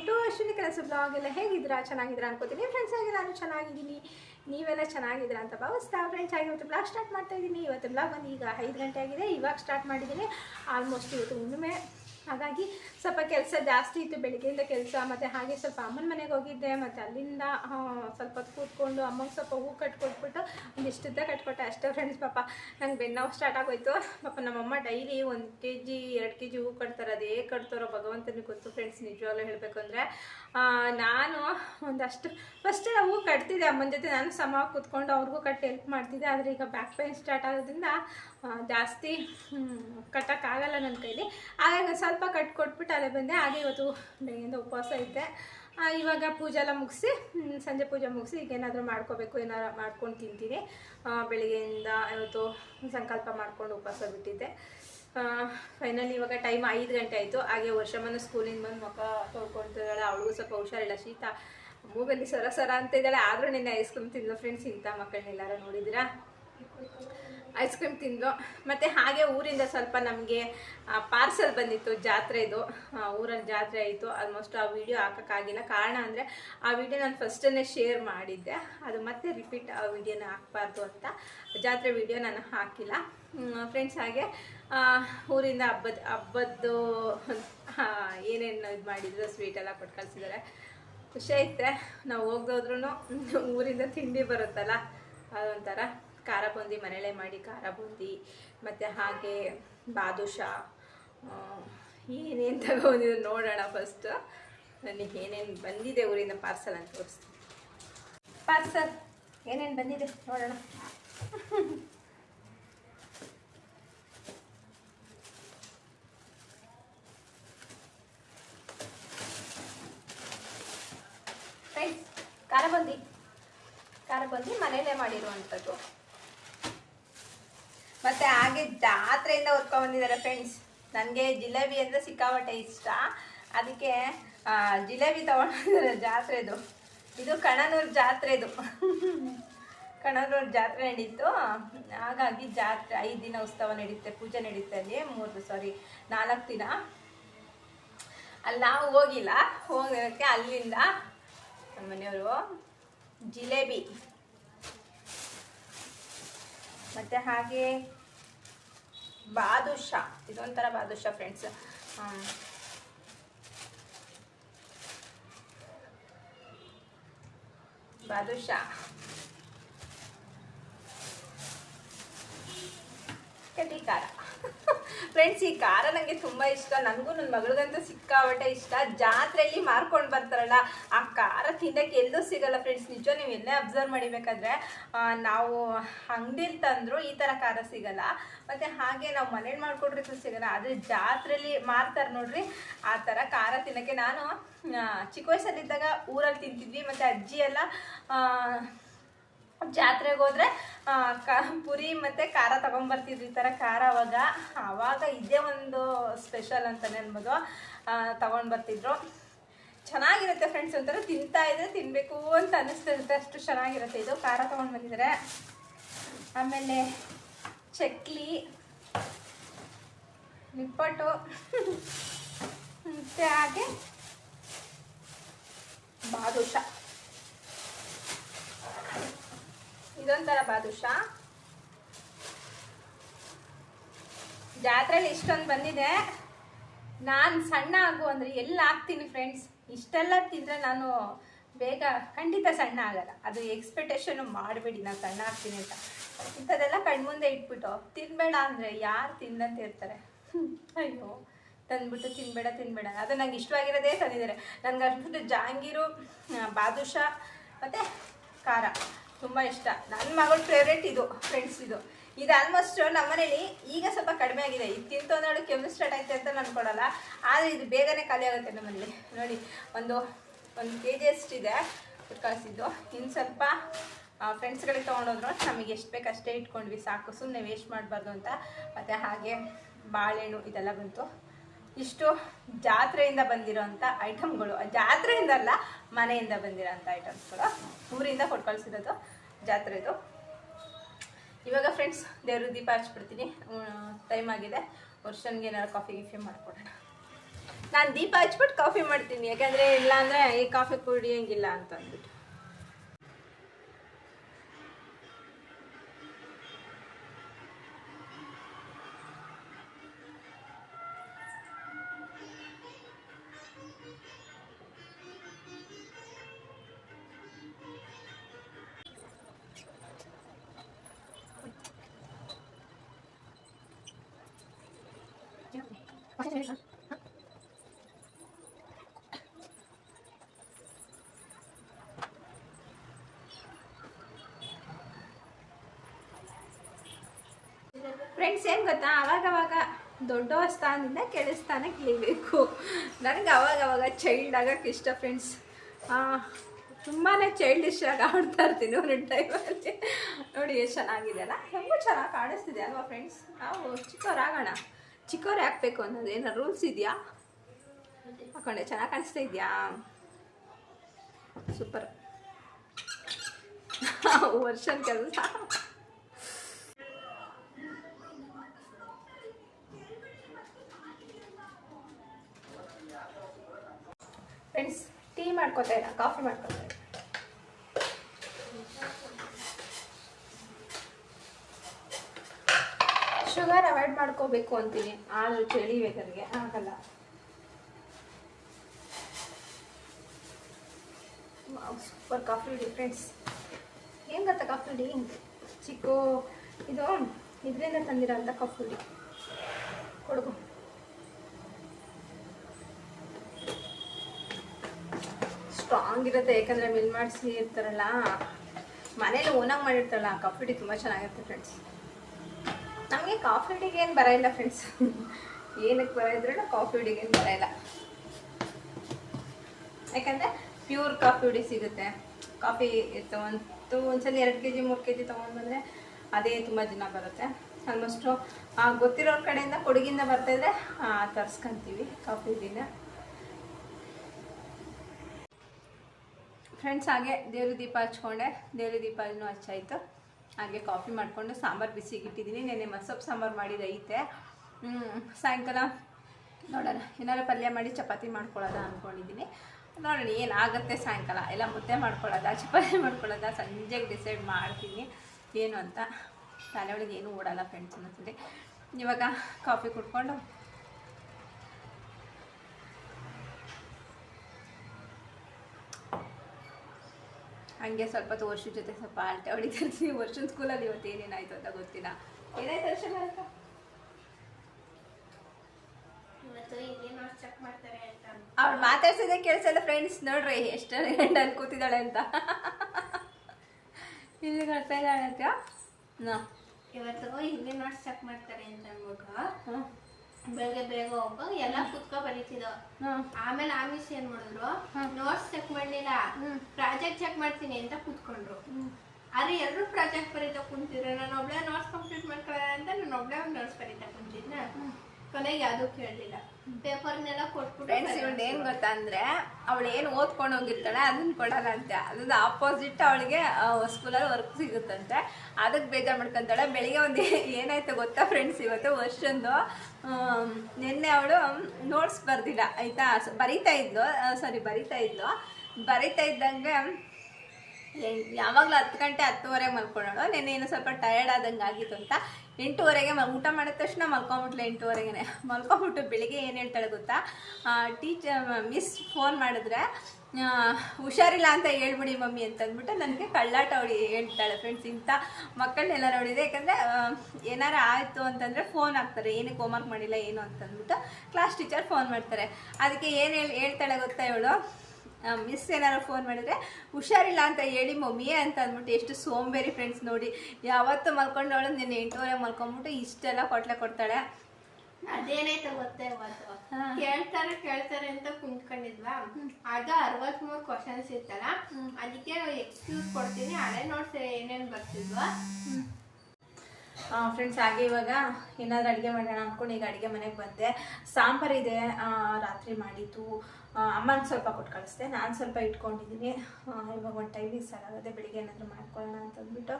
Welcome to Ashwini ಕೆಲಸ blog ಎಲ್ಲ ಹೇಗಿದ್ದೀರಾ? ಚೆನ್ನಾಗಿದ್ದೀರಾ ಅನ್ಕೋತೀನಿ. ಫ್ರೆಂಡ್ಸ್ ಆಗಿ ನಾನು ಚೆನ್ನಾಗಿದ್ದೀನಿ. ನೀವೆಲ್ಲ ಚೆನ್ನಾಗಿದ್ದೀರಾ ಅಂತ ಭಾವಿಸ್ತಾ ಫ್ರೆಂಡ್ಸ್ ಆಗಿ ಇವತ್ತು ಬ್ಲಾಗ್ ಸ್ಟಾರ್ಟ್ ಮಾಡ್ತಾ ಇದ್ದೀನಿ. ಇವತ್ತು ಬ್ಲಾಗ್ ಬಂದು ಈಗ ಐದು ಗಂಟೆ ಆಗಿದೆ. ಇವಾಗ ಸ್ಟಾರ್ಟ್ ಮಾಡಿದ್ದೀನಿ. ಆಲ್ಮೋಸ್ಟ್ ಇವತ್ತು ಹುಣ್ಣಿಮೆ. ಹಾಗಾಗಿ ಸ್ವಲ್ಪ ಕೆಲಸ ಜಾಸ್ತಿ ಇತ್ತು ಬೆಳಿಗ್ಗೆಯಿಂದ ಕೆಲಸ, ಮತ್ತು ಹಾಗೆ ಸ್ವಲ್ಪ ಅಮ್ಮನ ಮನೆಗೆ ಹೋಗಿದ್ದೆ, ಮತ್ತು ಅಲ್ಲಿಂದ ಸ್ವಲ್ಪ ಹೊತ್ತು ಕೂತ್ಕೊಂಡು ಅಮ್ಮಂಗೆ ಸ್ವಲ್ಪ ಹೂ ಕಟ್ಕೊಟ್ಬಿಟ್ಟು ಒಂದಿಷ್ಟುದ್ದ ಕಟ್ಕೊಟ್ಟೆ. ಅಷ್ಟೇ ಫ್ರೆಂಡ್ಸ್ ಪಾಪ ನಂಗೆ ಬೆನ್ನವು ಸ್ಟಾರ್ಟ್ ಆಗೋಯ್ತು. ಪಾಪ ನಮ್ಮಮ್ಮ ಡೈಲಿ ಒಂದು ಕೆ ಜಿ ಎರಡು ಕೆ ಜಿ ಹೂ ಕಟ್ತಾರೆ. ಅದೇ ಕಟ್ತಾರೋ ಭಗವಂತನಿಗೆ ಗೊತ್ತು ಫ್ರೆಂಡ್ಸ್ ನಿಜವಾಗ್ಲೂ ಹೇಳಬೇಕು ಅಂದರೆ ನಾನು ಒಂದಷ್ಟು ಫಸ್ಟ್ ಹೂ ಕಟ್ತಿದ್ದೆ ಅಮ್ಮನ ಜೊತೆ. ನಾನು ಸಮ ಕೂತ್ಕೊಂಡು ಅವ್ರಿಗೂ ಕಟ್ಟಿ ಹೆಲ್ಪ್ ಮಾಡ್ತಿದ್ದೆ. ಆದರೆ ಈಗ ಬ್ಯಾಕ್ ಪೇನ್ ಸ್ಟಾರ್ಟ್ ಆಗೋದ್ರಿಂದ ಜಾಸ್ತಿ ಕಟ್ಟೋಕ್ಕಾಗಲ್ಲ ನನ್ನ ಕೈಲಿ. ಹಾಗಾಗಿ ಸ್ವಲ್ಪ ಸ್ವಲ್ಪ ಕಟ್ಕೊಟ್ಬಿಟ್ಟು ಅಲ್ಲೇ ಬಂದೆ. ಹಾಗೆ ಇವತ್ತು ಬೆಳಗ್ಗೆಯಿಂದ ಉಪವಾಸ ಇದ್ದೆ. ಇವಾಗ ಪೂಜೆ ಎಲ್ಲ ಮುಗಿಸಿ ಸಂಜೆ ಪೂಜೆ ಮುಗಿಸಿ ಈಗ ಏನಾದರೂ ಮಾಡ್ಕೋಬೇಕು, ಏನಾರು ಮಾಡ್ಕೊಂಡು ತಿಂತೀನಿ. ಬೆಳಗ್ಗೆಯಿಂದ ಬೆಳಿಗ್ಗೆಯಿಂದ ಇವತ್ತು ಸಂಕಲ್ಪ ಮಾಡ್ಕೊಂಡು ಉಪವಾಸ ಬಿಟ್ಟಿದ್ದೆ. ಫೈನಲಿ ಇವಾಗ ಟೈಮ್ ಐದು ಗಂಟೆ ಆಯಿತು. ಹಾಗೆ ವರ್ಷಮನ ಸ್ಕೂಲಿಂದ ಬಂದು ಮಕ್ಕ ತೊಳ್ಕೊಳ್ತಿದ್ದಾಳೆ. ಅವಳಿಗೂ ಸ್ವಲ್ಪ ಹುಷಾರಿಲ್ಲ. ಶೀತ ಮೂಗಲ್ಲಿ ಸರ ಸರ ಅಂತ ಇದ್ದಾಳೆ. ಆದರೂ ನಿನ್ನೆ ಐಸ್ ಕ್ರೀಮ್ ತಿಂದ ಫ್ರೆಂಡ್ಸ್ ಇಂಥ ಮಕ್ಕಳನ್ನೆಲ್ಲರೂ ನೋಡಿದ್ದೀರಾ? ಐಸ್ ಕ್ರೀಮ್ ತಿಂದು, ಮತ್ತು ಹಾಗೆ ಊರಿಂದ ಸ್ವಲ್ಪ ನಮಗೆ ಪಾರ್ಸಲ್ ಬಂದಿತ್ತು ಜಾತ್ರೆದು. ಊರಲ್ಲಿ ಜಾತ್ರೆ ಆಯಿತು. ಆಲ್ಮೋಸ್ಟ್ ಆ ವಿಡಿಯೋ ಹಾಕೋಕ್ಕಾಗಿಲ್ಲ. ಕಾರಣ ಅಂದರೆ, ಆ ವಿಡಿಯೋ ನಾನು ಫಸ್ಟನ್ನೇ ಶೇರ್ ಮಾಡಿದ್ದೆ. ಅದು ಮತ್ತೆ ರಿಪೀಟ್ ಆ ವಿಡಿಯೋನ ಹಾಕ್ಬಾರ್ದು ಅಂತ. ಜಾತ್ರೆ ವಿಡಿಯೋ ನಾನು ಹಾಕಿಲ್ಲ. ಫ್ರೆಂಡ್ಸ್ ಹಾಗೆ ಊರಿಂದ ಹಬ್ಬದ, ಹಬ್ಬದ್ದು ಏನೇನು ಇದು ಮಾಡಿದ್ರು ಸ್ವೀಟ್ ಎಲ್ಲ ಕೊಟ್ಟು ಕಳಿಸಿದ್ದಾರೆ ಖುಷಿ ಐತೆ ನಾವು ಹೋಗ್ದೋದ್ರೂ ಊರಿಂದ ತಿಂಡಿ ಬರುತ್ತಲ್ಲ, ಅದೊಂಥರ. ಖಾರ ಬೂಂದಿ ಮನೆಯಲ್ಲೇ ಮಾಡಿ ಖಾರ ಬೂಂದಿ, ಮತ್ತು ಹಾಗೆ ಬಾದುಷಾ ಏನೇನು ತಗೊಂಡಿದ್ರು ನೋಡೋಣ ಫಸ್ಟ್ ನನಗೆ ಏನೇನು ಬಂದಿದೆ ಊರಿಂದ ಪಾರ್ಸಲ್ ಅಂತ ತೋರಿಸ್ತೀನಿ. ಪಾರ್ಸಲ್ ಏನೇನು ಬಂದಿದೆ ನೋಡೋಣ. ಖಾರ ಬಂದಿ. ಖಾರ ಬಂದಿ ಮನೆಯಲ್ಲೇ ಮಾಡಿರುವಂಥದ್ದು. ಹಾಗೆ ಜಾತ್ರೆಯಿಂದ ಹೊತ್ಕೊಂಡ್ ಬಂದಿದ್ದಾರೆ ಫ್ರೆಂಡ್ಸ್ ನನಗೆ ಜಿಲೇಬಿ ಅಂದರೆ ಸಿಕ್ಕಾಪಟ್ಟೆ ಇಷ್ಟ. ಅದಕ್ಕೆ ಜಿಲೇಬಿ ತಗೊಂಡಿದ್ದಾರೆ ಜಾತ್ರೆದು. ಇದು ಕಣನೂರು ಜಾತ್ರೆದು. ಕಣನೂರು ಜಾತ್ರೆ ನಡೀತು. ಹಾಗಾಗಿ ಜಾತ್ರೆ, ಐದು ದಿನ ಉತ್ಸವ ನಡೀತೆ, ಪೂಜೆ ನಡೀತೆ ಅಲ್ಲಿ, ಮೂರು ಸಾರಿ ನಾಲ್ಕು ದಿನ. ಅಲ್ಲಿ ನಾವು ಹೋಗಿಲ್ಲ. ಹೋಗಿರೋಕ್ಕೆ ಅಲ್ಲಿಂದ ನಮ್ಮ ಮನೆಯವರು ಜಿಲೇಬಿ. ಮತ್ತು ಹಾಗೆ ಬಾದುಷಾ ಇದೊಂಥರ ಬಾದುಷಾ ಫ್ರೆಂಡ್ಸ್ ಬಾದುಷಾ ಕಡ್ಡಿ ಖಾರ ಫ್ರೆಂಡ್ಸ್ ಈ ಖಾರ ನನಗೆ ತುಂಬ ಇಷ್ಟ. ನನಗೂ ನನ್ನ ಮಗಳಿಗಂತೂ ಸಿಕ್ಕಾಪಟ್ಟೆ ಇಷ್ಟ. ಜಾತ್ರೆಯಲ್ಲಿ ಮಾರ್ಕೊಂಡು ಬರ್ತಾರಲ್ಲ, ಆ ಖಾರ ತಿನ್ನಕ್ಕೆ ಎಲ್ಲೂ ಸಿಗಲ್ಲ ಫ್ರೆಂಡ್ಸ್ ನಿಜ ನೀವು ಎಲ್ಲೇ ಅಬ್ಸರ್ವ್ ಮಾಡಿಬೇಕಾದ್ರೆ ನಾವು ಅಂಗಡಿಲಿ ತಂದ್ರು ಈ ಥರ ಖಾರ ಸಿಗಲ್ಲ. ಮತ್ತು ಹಾಗೆ ನಾವು ಮನೇಲಿ ಮಾಡ್ಕೊಡ್ರಿಗೂ ಸಿಗಲ್ಲ. ಆದರೆ ಜಾತ್ರೆಯಲ್ಲಿ ಮಾರ್ತಾರೆ ನೋಡ್ರಿ, ಆ ಥರ ಖಾರ ತಿನ್ನಕ್ಕೆ ನಾನು ಚಿಕ್ಕ ವಯಸ್ಸಲ್ಲಿದ್ದಾಗ ಊರಲ್ಲಿ ತಿಂತಿದ್ವಿ. ಮತ್ತು ಅಜ್ಜಿ ಎಲ್ಲ ಜಾತ್ರೆಗೆ ಹೋದ್ರೆ ಪುರಿ ಮತ್ತು ಖಾರ ತಗೊಂಡ್ಬರ್ತಿದ್ವಿ ಈ ಥರ ಖಾರ ಅವಾಗ. ಆವಾಗ ಇದೇ ಒಂದು ಸ್ಪೆಷಲ್ ಅಂತಲೇ ಅನ್ಬೋದು. ತಗೊಂಡು ಬರ್ತಿದ್ರು ಚೆನ್ನಾಗಿರುತ್ತೆ ಫ್ರೆಂಡ್ಸ್ ಒಂಥರ ತಿಂತಾ ಇದ್ರೆ ತಿನ್ನಬೇಕು ಅಂತ ಅನ್ನಿಸ್ತಿರುತ್ತೆ ಅಷ್ಟು ಚೆನ್ನಾಗಿರುತ್ತೆ. ಇದು ಖಾರ ತೊಗೊಂಡು ಬಂದಿದ್ದಾರೆ ಆಮೇಲೆ ಚಕ್ಲಿ ನಿಪ್ಪಟ್ಟು ಮತ್ತು ಹಾಗೆ ಬಾದುಷಾ. ಬಾದುಷಾ ಜಾತ್ರೆಲಿ ಇಷ್ಟೊಂದು ಬಂದಿದೆ. ನಾನು ಸಣ್ಣ ಆಗು ಅಂದರೆ ಎಲ್ಲ ಆಗ್ತೀನಿ ಫ್ರೆಂಡ್ಸ್ ಇಷ್ಟೆಲ್ಲ ತಿಂದರೆ ನಾನು ಬೇಗ, ಖಂಡಿತ ಸಣ್ಣ ಆಗಲ್ಲ. ಅದು ಎಕ್ಸ್ಪೆಕ್ಟೇಷನು ಮಾಡಬೇಡಿ, ನಾನು ಸಣ್ಣ ಆಗ್ತೀನಿ ಅಂತ. ಇಂಥದ್ದೆಲ್ಲ ಕಣ್ಮುಂದೆ ಇಟ್ಬಿಟ್ಟು, ತಿನ್ಬೇಡ ಅಂದರೆ ಯಾರು ತಿನ್ನಂತ ಇರ್ತಾರೆ? ಅಯ್ಯೋ. ತಂದ್ಬಿಟ್ಟು ತಿನ್ಬೇಡ ತಿನ್ಬೇಡ. ಅದು ನಂಗೆ ಇಷ್ಟವಾಗಿರೋದೇ ತಂದಿದ್ದಾರೆ. ನನಗೆ ಅನ್ಬಿಟ್ಟು ಜಾಂಗೀರು ಬಾದುಷಾ, ಮತ್ತು ಖಾರ. ತುಂಬ ಇಷ್ಟ. ನನ್ನ ಮಗಳ ಫೇವ್ರೇಟ್ ಇದು ಫ್ರೆಂಡ್ಸ್ ಇದು. ಇದು ಆಲ್ಮೋಸ್ಟ್ ನಮ್ಮನೇಲಿ ಈಗ ಸ್ವಲ್ಪ ಕಡಿಮೆ ಆಗಿದೆ. ಇದು ತಿಂತು ಅಂದ್ರೆ ಕೆಮ್ಮು ಸ್ಟಾರ್ಟ್ ಆಯ್ತು ಅಂತ ನಾನು ಕೊಡಲ್ಲ. ಆದರೆ ಇದು ಬೇಗನೆ ಖಾಲಿ ಆಗುತ್ತೆ ನಮ್ಮಲ್ಲಿ ನೋಡಿ, ಒಂದು ಒಂದು ಕೆ ಜಿ ಅಷ್ಟಿದೆ ಕಳಿಸಿದ್ದು ಇನ್ನು ಸ್ವಲ್ಪ ಫ್ರೆಂಡ್ಸ್ಗಳಿಗೆ ತೊಗೊಂಡೋದ್ರು ನಮಗೆ ಎಷ್ಟು ಬೇಕು ಅಷ್ಟೇ ಇಟ್ಕೊಂಡ್ವಿ. ಸಾಕು ಸುಮ್ಮನೆ ವೇಸ್ಟ್ ಮಾಡಬಾರ್ದು ಅಂತ. ಮತ್ತು ಹಾಗೆ ಬಾಳೆಹಣ್ಣು ಇದೆಲ್ಲ ಬಂತು. ಇಷ್ಟು ಜಾತ್ರೆಯಿಂದ ಬಂದಿರೋಂಥ ಐಟಮ್ಗಳು ಜಾತ್ರೆಯಿಂದ ಅಲ್ಲ, ಮನೆಯಿಂದ ಬಂದಿರೋಂಥ ಐಟಮ್ಸ್ಗಳು ಊರಿಂದ ಕೊಟ್ಟು ಕಳಿಸಿರೋದು ಜಾತ್ರೆದು. ಇವಾಗ ಫ್ರೆಂಡ್ಸ್ ದೇವ್ರ ದೀಪ ಹಚ್ಬಿಡ್ತೀನಿ. ಟೈಮ್ ಆಗಿದೆ. ವರ್ಷನ್ಗೆ ಏನಾದ್ರು ಕಾಫಿ ಗಿಫಿ ಮಾಡಿಕೊಡೋಣ. ನಾನು ದೀಪ ಹಚ್ಬಿಟ್ಟು ಕಾಫಿ ಮಾಡ್ತೀನಿ. ಯಾಕಂದರೆ ಇಲ್ಲ ಅಂದರೆ ಈ ಕಾಫಿ ಕುಡಿಯೋಂಗಿಲ್ಲ ಅಂತ ಅಂದ್ಬಿಟ್ಟು ಫ್ರೆಂಡ್ಸ್ ಏನ್ ಗೊತ್ತಾ? ಅವಾಗ ದೊಡ್ಡ ಸ್ಥಾನದಿಂದ ಕೆಳ ಸ್ಥಾನಕ್ಕೆ ಇಳಿಬೇಕು. ನನಗೆ ಅವಾಗ ಅವಾಗ ಚೈಲ್ಡ್ ಆಗಕ್ಕೆ ಇಷ್ಟ ಫ್ರೆಂಡ್ಸ್ ತುಂಬಾ ಚೈಲ್ಡಿಶ್ ಆಗಿ ಆಡ್ತಾ ಇರ್ತೀನಿ ಒಂದು ಟೈಮಲ್ಲಿ ನೋಡಿ, ಎಷ್ಟು ಚೆನ್ನಾಗಿದೆ ಅಲ್ಲ ಹೆಂಗೂ ಚೆನ್ನಾಗಿ ಕಾಣಿಸ್ತಿದೆ ಅಲ್ವಾ ಫ್ರೆಂಡ್ಸ್ ನಾವು ಚಿಕ್ಕವರಾಗೋಣ ಚಿಕ್ಕವ್ರು ಹಾಕ್ಬೇಕು ಅನ್ನೋದು ಏನೋ ರೂಲ್ಸ್ ಇದೆಯಾ? ಹಾಕೊಂಡೆ, ಚೆನ್ನಾಗಿ ಕಾಣಿಸ್ತಾ ಇದೆಯಾ? ಸೂಪರ್ ವರ್ಷನ್ ಕೆಲಸ. ಫ್ರೆಂಡ್ಸ್ ಟೀ ಮಾಡ್ಕೊತಾ ಇಲ್ಲ ಕಾಫಿ ಮಾಡ್ಕೊತಾ ಮಾಡ್ಕೋಬೇಕು ಅಂತೀನಿ. ಆದ್ರೂ ಚಳಿ ಬೇಕಾದ್ರೆ ಆಗಲ್ಲ. ಸೂಪರ್ ಕಾಫಿ ಡಿ ಫ್ರೆಂಡ್ಸ್ ಏನು ಗೊತ್ತಾ ಕಾಫಿ ಡಿ? ಚಿಕ್ಕ, ಇದು ಇದರಿಂದ ತಂದಿರೋಂಥ ಕಾಫಿ ಡಿ. ಸ್ಟ್ರಾಂಗ್ ಇರುತ್ತೆ, ಯಾಕಂದರೆ ಮಿಲ್ ಮಾಡಿಸಿ ಇರ್ತಾರಲ್ಲ. ಮನೇಲಿ ಓನಾಗಿ ಮಾಡಿರ್ತಾರಲ್ಲ ಕಾಫಿ ಡಿ ತುಂಬ ಚೆನ್ನಾಗಿರುತ್ತೆ ಫ್ರೆಂಡ್ಸ್ ನಮಗೆ ಕಾಫಿ ಹುಡಿಗೆ ಏನು ಬರ ಇಲ್ಲ ಫ್ರೆಂಡ್ಸ್ ಏನಕ್ಕೆ ಬರ ಇದ್ರೂ ಕಾಫಿ ಹುಡಿಗೆ ಏನು ಬರ ಇಲ್ಲ. ಯಾಕಂದರೆ ಪ್ಯೂರ್ ಕಾಫಿ ಹುಡಿ ಸಿಗುತ್ತೆ. ಕಾಫಿ ತೊಗೊಂಡು ಒಂದ್ಸಲ ಎರಡು ಕೆ ಜಿ ಮೂರು ಕೆ ಜಿ ತೊಗೊಂಡ್ಬಂದರೆ ಅದೇ ತುಂಬ ದಿನ ಬರುತ್ತೆ. ಆಲ್ಮೋಸ್ಟು ಗೊತ್ತಿರೋರ ಕಡೆಯಿಂದ ಕೊಡುಗಿಂದ ಬರ್ತಾಯಿದ್ರೆ ತರಿಸ್ಕೊಂತೀವಿ ಕಾಫಿ ಹುಡಿನ ಫ್ರೆಂಡ್ಸ್ ಹಾಗೆ ದೇವ್ರ ದೀಪ ಹಚ್ಕೊಂಡೆ. ದೇವ್ರ ದೀಪ ಹಚ್ಚಾಯಿತು. ಹಾಗೆ ಕಾಫಿ ಮಾಡಿಕೊಂಡು ಸಾಂಬಾರು ಬಿಸಿಗೆ ಇಟ್ಟಿದ್ದೀನಿ ನೆನ್ನೆ ಮಸೊಪ್ಪು ಸಾಂಬಾರು ಮಾಡಿದ್ದು ಐತೆ. ಸಾಯಂಕಾಲ ನೋಡೋಣ. ಏನಾರು ಪಲ್ಯ ಮಾಡಿ ಚಪಾತಿ ಮಾಡ್ಕೊಳ್ಳೋದ ಅಂದ್ಕೊಂಡಿದ್ದೀನಿ ನೋಡೋಣ ಏನಾಗುತ್ತೆ ಸಾಯಂಕಾಲ? ಎಲ್ಲ ಮುದ್ದೆ ಮಾಡ್ಕೊಳ್ಳೋದ, ಚಪಾತಿ ಮಾಡ್ಕೊಳ್ಳೋದ? ಸಂಜೆಗೆ ಡಿಸೈಡ್ ಮಾಡ್ತೀನಿ. ಏನು ಅಂತ. ತಲೆ ಒಳಗೆ ಏನೂ ಓಡಲ್ಲ ಫ್ರೆಂಡ್ಸ್ ಅನ್ನಿಸ್ತಿದೆ ಇವಾಗ ಕಾಫಿ ಕುಡ್ಕೊಂಡು ಹಂಗೆ ಸ್ವಲ್ಪ ಹೊತ್ತು ವರ್ಷದ ಜೊತೆ ಸ್ವಲ್ಪ ಆಲ್ಟೆ ಹೊಡಿತಿರ್ತೀನಿ ವರ್ಷದ ಸ್ಕೂಲಲ್ಲಿ ಇವತ್ತು ಏನೇನಾಯ್ತು ಅಂತ ಗೊತ್ತಿಲ್ಲ. ಏನಾಯ್ತು ಅಂತ? ಮಾಡ್ತಾರೆ ಅಂತ ಅವ್ಳು ಮಾತಾಡ್ಸಿದ್ರೆ ಕೇಳಿಸಲ್ಲ ಫ್ರೆಂಡ್ಸ್ ನೋಡ್ರಿ ಎಷ್ಟು ಎಂಡಲ್ಲಿ ಕೂತಿದ್ದಾಳೆ ಅಂತ. ಇಲ್ಲಿ ಕಳ್ತಾ ಇದ್ದಾಳೆ ಅಂತ ಇವತ್ತು ಹಿಂದಿನ ನೋಟ್ಸ್ ಚೆಕ್ ಮಾಡ್ತಾರೆ ಅಂತ ಅಂದ್ಬಿಟ್ಟು. ಬೆಳಗ್ಗೆ ಬೇಗ ಹೋಗ್ಬಾಗ ಎಲ್ಲ ಕುತ್ಕೊ ಬರೀತಿದ್ದೋ ಆಮೇಲೆ ಆ ಮಿಸ್ ಏನ್ ಮಾಡಿದ್ರು? ನೋಟ್ಸ್ ಚೆಕ್ ಮಾಡ್ಲಿಲ್ಲ. ಪ್ರಾಜೆಕ್ಟ್ ಚೆಕ್ ಮಾಡ್ತೀನಿ ಅಂತ ಕುತ್ಕೊಂಡ್ರು. ಅರೆ ಆದ್ರೆ ಎಲ್ರು ಪ್ರಾಜೆಕ್ಟ್ ಬರೀತಾ ಕುಂತಿದ್ರು. ನಾನು ಒಬ್ಳೆ ನೋಟ್ಸ್ ಕಂಪ್ಲೀಟ್ ಮಾಡ್ಕೊಳ್ಳ ಅಂತ ನಾನು ಒಬ್ಳೆ ಒಂದ್ ನೋಟ್ಸ್ ಬರೀತಾ ಕುಂತಿದ್ನ. ಕೊನೆಗೆ ಯಾವ್ದು ಕೇಳಲಿಲ್ಲ. ಪೇಪರ್ನೆಲ್ಲ ಕೊಟ್ಬಿಟ್ಟು ಏನ್ ಗೊತ್ತಾ ಅಂದ್ರೆ ಅವಳು ಏನು ಓದ್ಕೊಂಡು ಹೋಗಿರ್ತಾಳೆ ಅದನ್ನ ಕೊಡಲ್ಲ ಅಂತೆ. ಆಪೋಸಿಟ್ ಅವಳಿಗೆ ಸ್ಕೂಲಲ್ಲಿ ವರ್ಕ್ ಸಿಗುತ್ತಂತೆ. ಅದಕ್ಕೆ ಬೇಜಾರು ಮಾಡ್ಕೊಂತಾಳೆ. ಬೆಳಿಗ್ಗೆ ಒಂದು ಏನಾಯ್ತು ಗೊತ್ತಾ ಫ್ರೆಂಡ್ಸ್ ಇವತ್ತು? ವರ್ಷಂದು. ನಿನ್ನೆ ಅವಳು ನೋಟ್ಸ್ ಬರ್ದಿಲ್ಲ, ಆಯಿತಾ? ಬರಿತಾ ಇದ್ಲು ಸಾರಿ ಬರೀತಾ ಇದ್ಲು. ಬರೀತಾ ಇದ್ದಂಗೆ ಯಾವಾಗಲೂ ಹತ್ತು ಗಂಟೆ ಹತ್ತುವರೆಗೆ ಮಲ್ಕೊಳ್ಳೋಳು ನೆನ್ನೆ ಇನ್ನು ಸ್ವಲ್ಪ ಟಯರ್ಡ್ ಆದಂಗೆ ಆಗಿತ್ತು ಅಂತ. ಎಂಟೂವರೆಗೆ ಮ ಊಟ ಮಾಡಿದ ತಕ್ಷಣ ಮಲ್ಕೊಂಬಿಟ್ಲೆ ಎಂಟೂವರೆಗೆ ಮಲ್ಕೊಂಬಿಟ್ಟು ಬೆಳಿಗ್ಗೆ ಏನು ಹೇಳ್ತಾಳೆ ಗೊತ್ತಾ? ಟೀಚರ್ ಮಿಸ್ ಫೋನ್ ಮಾಡಿದ್ರೆ ಹುಷಾರಿಲ್ಲ ಅಂತ ಹೇಳ್ಬಿಡಿ ಮಮ್ಮಿ ಅಂತಂದ್ಬಿಟ್ಟು ನನಗೆ ಕಳ್ಳಾಟ ಅವಳು ಹೇಳ್ತಾಳೆ ಫ್ರೆಂಡ್ಸ್ ಇಂಥ ಮಕ್ಕಳನ್ನೆಲ್ಲ ನೋಡಿದೆ ಯಾಕಂದರೆ ಏನಾರ ಆಯಿತು ಅಂತಂದರೆ ಫೋನ್ ಹಾಕ್ತಾರೆ. ಏನಕ್ಕೆ ಹೋಮ್ವರ್ಕ್ ಮಾಡಿಲ್ಲ, ಏನು ಅಂತಂದ್ಬಿಟ್ಟು ಕ್ಲಾಸ್ ಟೀಚರ್ ಫೋನ್ ಮಾಡ್ತಾರೆ. ಅದಕ್ಕೆ ಏನು ಹೇಳಿ, ಹೇಳ್ತಾಳೆ ಗೊತ್ತಾ ಇವಳು? ಮಿಸ್ ಏನಾರು ಫೋನ್ ಮಾಡಿದ್ರೆ, ಹುಷಾರಿಲ್ಲ ಅಂತ ಹೇಳಿ ಮಮ್ಮಿಯೇ ಅಂತ ಅಂದ್ಬಿಟ್ಟು ಎಷ್ಟು ಸೋಂಬೇರಿ ಫ್ರೆಂಡ್ಸ್ ನೋಡಿ. ಯಾವತ್ತು ಮಲ್ಕೊಂಡವಳು ನಿನ್ನೆ ಎಂಟೂವರೆ ಮಲ್ಕೊಂಡ್ಬಿಟ್ಟು ಇಷ್ಟೆಲ್ಲ ಕೊಟ್ಲೆ ಕೊಡ್ತಾಳೆ. ಅದೇನಾಯ್ತು ಗೊತ್ತೇ ಇವತ್ತು. ಕೇಳ್ತಾರೆ ಕೇಳ್ತಾರೆ ಅಂತ ಕುಂತ್ಕೊಂಡಿದ್ವಾ? ಆಗ ಅರವತ್ಮೂರು ಕ್ವಶನ್ಸ್ ಇತ್ತಲ್ಲ? ಅದಕ್ಕೆ ಎಕ್ಸ್ಕ್ಯೂಸ್ ಕೊಡ್ತೀನಿ. ಹಳೆ ನೋಟ್ಸ್ ಏನೇನ್ ಬರ್ತಿದ್ವಾ? ಫ್ರೆಂಡ್ಸ್ ಹಾಗೆ ಇವಾಗ ಏನಾದರೂ ಅಡುಗೆ ಮಾಡೋಣ ಅಂದ್ಕೊಂಡು ಈಗ ಅಡುಗೆ ಮನೆಗೆ ಬಂದೆ. ಸಾಂಬಾರಿದೆ ಇದೆ. ರಾತ್ರಿ ಮಾಡಿದ್ದು. ಅಮ್ಮನ ಸ್ವಲ್ಪ ಕೊಟ್ಟು ಕಳಿಸ್ದೆ. ನಾನು ಸ್ವಲ್ಪ ಇಟ್ಕೊಂಡಿದ್ದೀನಿ. ಇವಾಗ ಒಂದು ಟೈಮಿಗೆ ಸಾಲಾಗುತ್ತೆ ಬೆಳಿಗ್ಗೆ ಏನಾದರೂ ಮಾಡ್ಕೊಳ್ಳೋಣ ಅಂತಂದ್ಬಿಟ್ಟು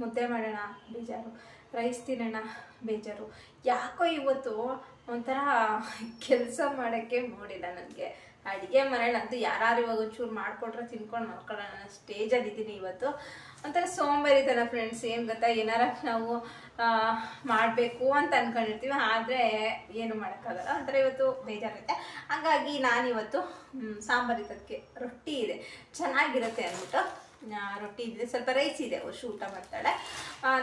ಮುದ್ದೆ ಮಾಡೋಣ ಬೇಜಾರು. ರೈಸ್ ತಿನ್ನೋಣ ಬೇಜಾರು. ಯಾಕೋ ಇವತ್ತು ಒಂಥರ ಕೆಲಸ ಮಾಡೋಕ್ಕೆ ಮೂಡಿಲ್ಲ ನನಗೆ. ಅಡುಗೆ ಮನೇಲಿ ಅಂತೂ ಯಾರು ಇವಾಗ ಒಂಚೂರು ಮಾಡಿಕೊಟ್ರೆ ತಿನ್ಕೊಂಡು ಮಲ್ಕೊಳ್ಳೋಣ, ನಾನು ಸ್ಟೇಜಲ್ಲಿ ಇದ್ದೀನಿ ಇವತ್ತು. ಒಂಥರ ಸೋಂಬೇರಿತನ ಫ್ರೆಂಡ್ಸ್ ಏನು ಗೊತ್ತಾ? ಏನಾರ ನಾವು ಮಾಡಬೇಕು ಅಂತ ಅಂದ್ಕೊಂಡಿರ್ತೀವಿ ಆದರೆ ಏನು ಮಾಡೋಕ್ಕಾಗಲ್ಲ. ಒಂಥರ ಇವತ್ತು ಬೇಜಾರಿರುತ್ತೆ ಹಾಗಾಗಿ ನಾನಿವತ್ತು ಸಾಂಬಾರಿ ಸಾಂಬಾರ್ ಇದಕ್ಕೆ ರೊಟ್ಟಿ ಇದೆ. ಚೆನ್ನಾಗಿರುತ್ತೆ ಅಂದ್ಬಿಟ್ಟು ರೊಟ್ಟಿ ಇದೆ ಸ್ವಲ್ಪ ರೈಸ್ ಇದೆ ವರ್ಷ ಊಟ ಮಾಡ್ತಾಳೆ.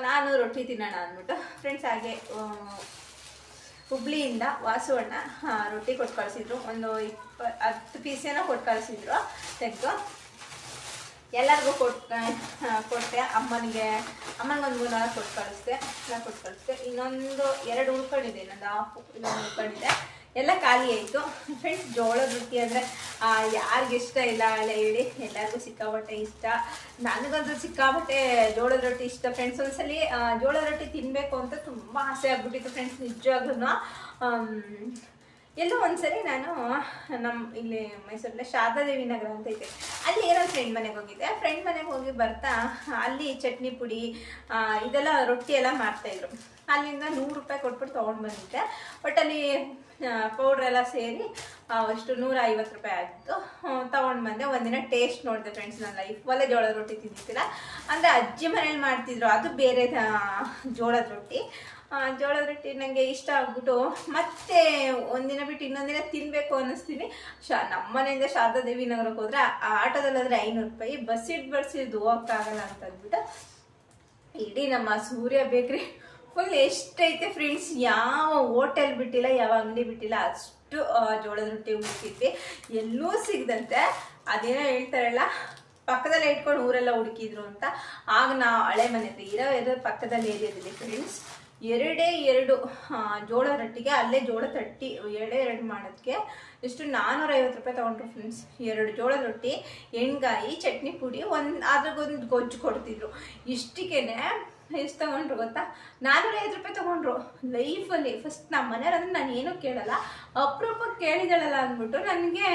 ನಾನು ರೊಟ್ಟಿ ತಿನ್ನೋಣ ಅಂದ್ಬಿಟ್ಟು ಫ್ರೆಂಡ್ಸ್ ಹಾಗೆ ಹುಬ್ಳಿಯಿಂದ ವಾಸುವಣ್ಣ ರೊಟ್ಟಿ ಕೊಟ್ಟು ಕಳಿಸಿದ್ರು. ಒಂದು ಇಪ್ಪ, ಹತ್ತು ಪೀಸೇನೋ ಕೊಟ್ಟು ಕಳಿಸಿದ್ರು, ತೆಗೆದು. ಎಲ್ಲರಿಗೂ ಕೊಟ್ಟು ಕೊಟ್ಟೆ. ಅಮ್ಮನಿಗೆ ಅಮ್ಮನಿಗೆ ಒಂದು ಮೂರು ಕೊಟ್ಟು ಕಳಿಸ್ದೆ ಕೊಟ್ಟು ಕಳಿಸ್ದೆ. ಇನ್ನೊಂದು ಎರಡು ಉಳ್ಕೊಂಡಿದೆ, ಇನ್ನೊಂದು ಹಾಫ್ ಇನ್ನೊಂದು ಉಳ್ಕೊಂಡಿದೆ. ಎಲ್ಲ ಖಾಲಿ ಆಯಿತು. ಫ್ರೆಂಡ್ಸ್ ಜೋಳದ ರೊಟ್ಟಿ ಅಂದರೆ ಯಾರಿಗೆ ಇಷ್ಟ ಇಲ್ಲ ಅಲ್ಲ ಹೇಳಿ ಎಲ್ಲರಿಗೂ ಸಿಕ್ಕಾಪಟ್ಟೆ ಇಷ್ಟ. ನನಗಂತೂ ಸಿಕ್ಕಾಪಟ್ಟೆ ಜೋಳದ ರೊಟ್ಟಿ ಇಷ್ಟ. ಫ್ರೆಂಡ್ಸ್ ಒಂದ್ಸಲಿ ಜೋಳದ ರೊಟ್ಟಿ ತಿನ್ನಬೇಕು ಅಂತ ತುಂಬ ಆಸೆ ಆಗ್ಬಿಟ್ಟಿತ್ತು. ಫ್ರೆಂಡ್ಸ್ ನಿಜವಾಗ್ಲೂ ಎಲ್ಲೋ ಒಂದ್ಸರಿ ನಾನು ನಮ್ಮ ಇಲ್ಲಿ ಮೈಸೂರಲ್ಲೇ ಶಾರದಾದೇವಿ ನಗರ ಅಂತ ಇದೆ ಅಲ್ಲಿ ಏನೋ ಫ್ರೆಂಡ್ ಮನೆಗೆ ಹೋಗಿದ್ದೆ. ಫ್ರೆಂಡ್ ಮನೆಗೆ ಹೋಗಿ ಬರ್ತಾ, ಅಲ್ಲಿ ಚಟ್ನಿ ಪುಡಿ ಇದೆಲ್ಲ ರೊಟ್ಟಿ ಎಲ್ಲ ಮಾಡ್ತಾಯಿದ್ರು ಅಲ್ಲಿಂದ ನೂರು ರೂಪಾಯಿ ಕೊಟ್ಬಿಟ್ಟು ತೊಗೊಂಡು ಬಂದಿದ್ದೆ. ಬಟ್ ಅಲ್ಲಿ ಪೌಡ್ರ್ ಎಲ್ಲ ಸೇರಿ ಅಷ್ಟು ನೂರ ಐವತ್ತು ರೂಪಾಯಿ ಆಯಿತು. ತೊಗೊಂಡು ಬಂದೆ. ಒಂದಿನ ಟೇಸ್ಟ್ ನೋಡಿದೆ ಫ್ರೆಂಡ್ಸ್ ನನ್ನ ಲೈಫಲ್ಲೇ ಜೋಳದ ರೊಟ್ಟಿ ತಿಂತಿಲ್ಲ ಅಂದರೆ ಅಜ್ಜಿ ಮನೇಲಿ ಮಾಡ್ತಿದ್ರು. ಅದು ಬೇರೆ ಜೋಳದ ರೊಟ್ಟಿ. ಜೋಳದ ರೊಟ್ಟಿ ನನಗೆ ಇಷ್ಟ ಆಗ್ಬಿಟ್ಟು ಮತ್ತೆ ಒಂದಿನ ಬಿಟ್ಟು ಇನ್ನೊಂದಿನ ತಿನ್ನಬೇಕು ಅನ್ನಿಸ್ತೀನಿ. ಶಾ ನಮ್ಮ ಮನೆಯಿಂದ ಶಾರದಾ ದೇವಿ ನಗರಕ್ಕೆ ಹೋದ್ರೆ ಆಟೋದಲ್ಲಾದ್ರೆ ಐನೂರು ರೂಪಾಯಿ. ಬಸ್ ಇಟ್ಟು ಬರ್ಸಿದ್ದು ಹೋಗಕ್ಕಾಗಲ್ಲ ಅಂತ ಅಂದ್ಬಿಟ್ಟು, ಇಡೀ ನಮ್ಮ ಸೂರ್ಯ ಬೇಕ್ರಿ. ಫುಲ್ ಎಷ್ಟೈತೆ ಫ್ರೆಂಡ್ಸ್ ಯಾವ ಹೋಟೆಲ್ ಬಿಟ್ಟಿಲ್ಲ, ಯಾವ ಅಂಗಡಿ ಬಿಟ್ಟಿಲ್ಲ, ಅಷ್ಟು ಜೋಳದ ರೊಟ್ಟಿ ಹುಡುಕಿದ್ವಿ. ಎಲ್ಲೂ ಸಿಗದಂತೆ. ಅದೇನೋ ಹೇಳ್ತಾರಲ್ಲ, ಪಕ್ಕದಲ್ಲೇ ಇಟ್ಕೊಂಡು ಊರೆಲ್ಲ ಹುಡುಕಿದ್ರು ಅಂತ. ಆಗ ನಾವು ಹಳೆ ಮನೆ ಹತ್ರ, ಇರೋ ಇರೋ ಪಕ್ಕದಲ್ಲಿ ಏರಿಯಾದಲ್ಲಿ ಫ್ರೆಂಡ್ಸ್ ಎರಡೇ ಎರಡು ಜೋಳ ರೊಟ್ಟಿಗೆ, ಅಲ್ಲೇ ಜೋಳ ತಟ್ಟಿ, ಎರಡೇ ಎರಡು ಮಾಡೋದಕ್ಕೆ ಎಷ್ಟು ನಾನ್ನೂರೈವತ್ತು ರೂಪಾಯಿ ತೊಗೊಂಡ್ರು ಫ್ರೆಂಡ್ಸ್ ಎರಡು ಜೋಳದ ರೊಟ್ಟಿ, ಎಣ್ಗಾಯಿ, ಚಟ್ನಿ ಪುಡಿ, ಒಂದು, ಅದ್ರಗೊಂದು ಗೊಜ್ಜು ಕೊಡ್ತಿದ್ರು. ಇಷ್ಟಕ್ಕೇನೆ ಎಷ್ಟು ತೊಗೊಂಡ್ರು ಗೊತ್ತಾ? ಐದು ರೂಪಾಯಿ ತೊಗೊಂಡ್ರು. ಲೈಫಲ್ಲಿ ಫಸ್ಟ್ ನಮ್ಮ ಮನೆಯವ್ರು ಅಂದ್ರೆ ನಾನು ಏನೂ ಕೇಳಲ್ಲ. ಅಪರೂಪಕ್ಕೆ ಕೇಳಿದಳಲ್ಲ ಅಂದ್ಬಿಟ್ಟು ನನಗೆ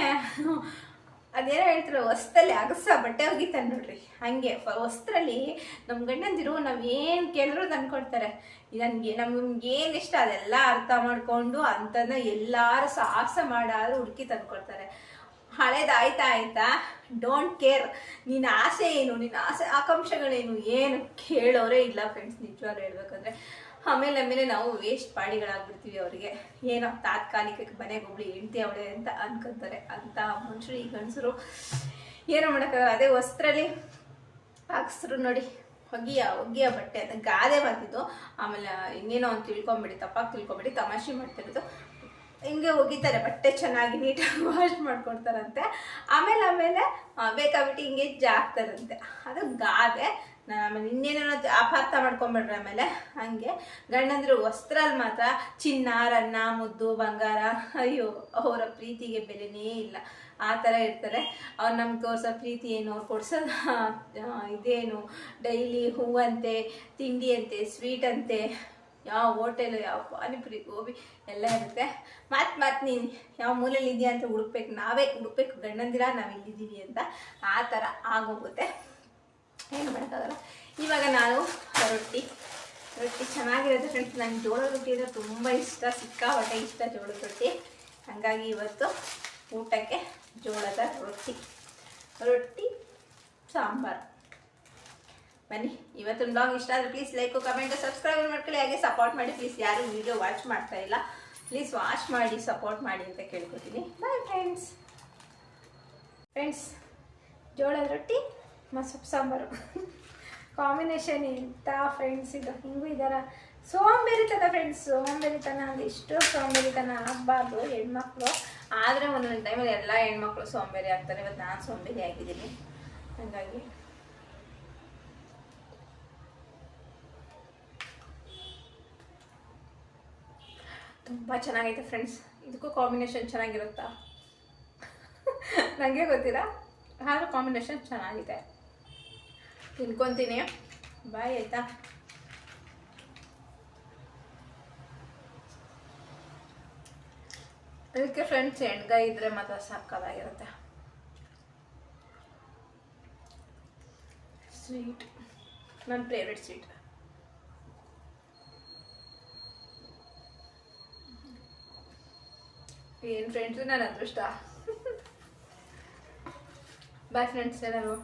ಅದೇನೋ ಹೇಳ್ತಾರೆ ಹೊಸ್ತಲ್ಲಿ ಅಗಸ ಬಟ್ಟೆ ಒಗಿತಾನೆ ನೋಡ್ರಿ. ಹಂಗೆ ಹೊಸ್ತ್ರಲ್ಲಿ ನಮ್ಮ ಗಂಡಂದಿರು ನಾವು ಏನು ಕೇಳಿದ್ರು ತಂದ್ಕೊಡ್ತಾರೆ ನನಗೆ, ನಮ್ಗೆ ಏನು ಇಷ್ಟ ಅದೆಲ್ಲ ಅರ್ಥ ಮಾಡಿಕೊಂಡು ಅಂಥದನ್ನ ಎಲ್ಲರೂ ಸಾಹಸ ಮಾಡಾದ್ರೂ ಹುಡುಕಿ ತಂದ್ಕೊಡ್ತಾರೆ ಹಳೇದಾಯ್ತಾ ಆಯ್ತಾ? ಡೋಂಟ್ ಕೇರ್ ನಿನ್ನ ಆಸೆ ಏನು? ನಿನ್ನ ಆಸೆ, ಆಕಾಂಕ್ಷೆಗಳೇನು? ಏನು? ಕೇಳೋರೇ ಇಲ್ಲ ಫ್ರೆಂಡ್ಸ್ ನಿಜವಾಗ್ಲೂ ಹೇಳ್ಬೇಕಂದ್ರೆ. ಆಮೇಲೆ ಆಮೇಲೆ ನಾವು ವೇಸ್ಟ್ ಪಾಡಿಗಳಾಗ್ಬಿಡ್ತೀವಿ ಅವರಿಗೆ. ಏನೋ ತಾತ್ಕಾಲಿಕ ಮನೆಗೆ ಒಬ್ಳು ಹೆಂಡ್ತಿ ಅವಳೆ ಅಂತ ಅನ್ಕೊಂತಾರೆ. ಅಂತ ಮನುಷ್ಯರು ಈ ಗಂಡಸರು ಏನೋ ಮಾಡೋಕ್ಕಾಗಲ್ಲ. ಅದೇ ವಸ್ತ್ರಲ್ಲಿ ಹಾಕ್ಸ್ರು ನೋಡಿ. ಹೊಗೆಯ ಹೊಗೆಯ ಬಟ್ಟೆ ಅಂತ ಗಾದೆ ಮಾಡ್ತಿದ್ದು. ಆಮೇಲೆ ಇನ್ನೇನೋ ಒಂದು ತಿಳ್ಕೊಂಬಿಡಿ, ತಪ್ಪಾಗಿ ತಿಳ್ಕೊಂಬಿಡಿ, ತಮಾಷೆ ಮಾಡ್ತಿರೋದು. ಹಿಂಗೆ ಒಗಿತಾರೆ ಬಟ್ಟೆ ಚೆನ್ನಾಗಿ ನೀಟಾಗಿ ವಾಶ್ ಮಾಡ್ಕೊಡ್ತಾರಂತೆ. ಆಮೇಲೆ ಆಮೇಲೆ ಬೇಕಾಬಿಟ್ಟು ಹಿಂಗೆ ಜಾಕ್ತಾರಂತೆ ಅದು ಗಾದೆ. ನಾನು ಆಮೇಲೆ ಇನ್ನೇನೋ ಅಪಾರ್ಥ ಮಾಡ್ಕೊಂಬಿಡ್ರಿ ಆಮೇಲೆ. ಹಂಗೆ ಗಂಡಂದ್ರು ವಸ್ತ್ರಲ್ಲಿ ಮಾತ್ರ ಚಿನ್ನ ರನ್ನ ಮುದ್ದು, ಬಂಗಾರ. ಅಯ್ಯೋ, ಅವರ ಪ್ರೀತಿಗೆ ಬೆಲೆನೇ ಇಲ್ಲ. ಆ ಥರ ಇರ್ತಾರೆ. ಅವ್ರು ನಮ್ಗೆ ತೋರಿಸೋ ಪ್ರೀತಿ ಏನು, ಅವ್ರು ಕೊಡ್ಸೋದ ಇದೇನು, ಡೈಲಿ ಹೂವಂತೆ ತಿಂಡಿ ಅಂತೆ ಸ್ವೀಟ್ ಅಂತೆ ಯಾವ ಹೋಟೆಲು, ಯಾವ ಪಾನಿಪುರಿ, ಗೋಬಿ ಎಲ್ಲ ಇರುತ್ತೆ. ಮತ್ತೆ ಮತ್ತೆ ನೀನು ಯಾವ ಮೂಲೆಯಲ್ಲಿ ಇದೆಯಾ ಅಂತ ಹುಡುಕ್ಬೇಕು. ನಾವೇ ಹುಡುಕ್ಬೇಕು. ಗಂಡಂದಿರ, ನಾವು ಇಲ್ಲಿದ್ದೀವಿ ಅಂತ ಆ ಥರ ಆಗೋಗುತ್ತೆ. ಏನು ಮಾಡೋಕ್ಕಾಗಲ್ಲ. ಇವಾಗ ನಾನು ರೊಟ್ಟಿ. ರೊಟ್ಟಿ ಚೆನ್ನಾಗಿರುತ್ತೆ ಫ್ರೆಂಡ್ಸ್ ನಂಗೆ ಜೋಳದ ರೊಟ್ಟಿ ಅಂದರೆ ತುಂಬ ಇಷ್ಟ. ಸಿಕ್ಕಾಪಟ್ಟೆ ಇಷ್ಟ ಜೋಳದ ರೊಟ್ಟಿ. ಹಾಗಾಗಿ ಇವತ್ತು ಊಟಕ್ಕೆ ಜೋಳದ ರೊಟ್ಟಿ. ರೊಟ್ಟಿ, ಸಾಂಬಾರು. ಬನ್ನಿ. ಇವತ್ತು ಬ್ಲಾಗ್ ಇಷ್ಟ ಆದರೆ ಪ್ಲೀಸ್ ಲೈಕು ಕಮೆಂಟ್ ಸಬ್ಸ್ಕ್ರೈಬ್ ಮಾಡ್ಕೊಳ್ಳಿ. ಹಾಗೆ ಸಪೋರ್ಟ್ ಮಾಡಿ. ಪ್ಲೀಸ್ ಯಾರು ವಿಡಿಯೋ ವಾಚ್ ಮಾಡ್ತಾ ಇಲ್ಲ. ಪ್ಲೀಸ್ ವಾಚ್ ಮಾಡಿ ಸಪೋರ್ಟ್ ಮಾಡಿ ಅಂತ ಕೇಳ್ಕೊತೀನಿ. ಬಾಯ್ ಫ್ರೆಂಡ್ಸ್ ಫ್ರೆಂಡ್ಸ್ ಜೋಳದ ರೊಟ್ಟಿ ಸೊಪ್ಪು ಸಾಂಬಾರು. ಕಾಂಬಿನೇಷನ್ ಎಂತ ಫ್ರೆಂಡ್ಸ್ ಇದು. ಹಿಂಗೂ ಇದಾರ. ಸೋಂಬೇರಿತನ ಫ್ರೆಂಡ್ಸ್ ಸೋಂಬೇರಿತನ ಅಂದ್ರೆ ಇಷ್ಟು ಸೋಂಬೇರಿತನ. ಆಗಬಾರ್ದು ಹೆಣ್ಮಕ್ಳು. ಆದರೆ ಒಂದೊಂದು ಟೈಮಲ್ಲಿ ಎಲ್ಲ ಹೆಣ್ಮಕ್ಳು ಸೋಂಬೇರಿ ಆಗ್ತಾರೆ. ಇವತ್ತು ನಾನು ಸೋಂಬೇರಿ ಆಗಿದ್ದೀನಿ. ಹಾಗಾಗಿ ತುಂಬ ಚೆನ್ನಾಗೈತೆ ಫ್ರೆಂಡ್ಸ್ ಇದಕ್ಕೂ ಕಾಂಬಿನೇಷನ್ ಚೆನ್ನಾಗಿರುತ್ತಾ? ನನಗೆ ಗೊತ್ತಿರಾ? ಆದರೂ ಕಾಂಬಿನೇಷನ್ ಚೆನ್ನಾಗಿದೆ. ತಿನ್ಕೊತೀನಿ. ಬಾಯ್ ಆಯ್ತಾ? ಅದಕ್ಕೆ ಫ್ರೆಂಡ್ಸ್ ಎಣ್ಗಾಯಿ ಇದ್ರೆ ಮಾತ್ರ ಸಾಕಾಗಿರುತ್ತೆ ಸ್ವೀಟ್ ನನ್ನ ಫೇವ್ರೆಟ್ ಸ್ವೀಟ್ ಏನು ಫ್ರೆಂಡ್ಸ್ ನನ್ನ ಅದೃಷ್ಟ ಬಾಯ್ ಫ್ರೆಂಡ್ಸ್ ಎಲ್ಲರೂ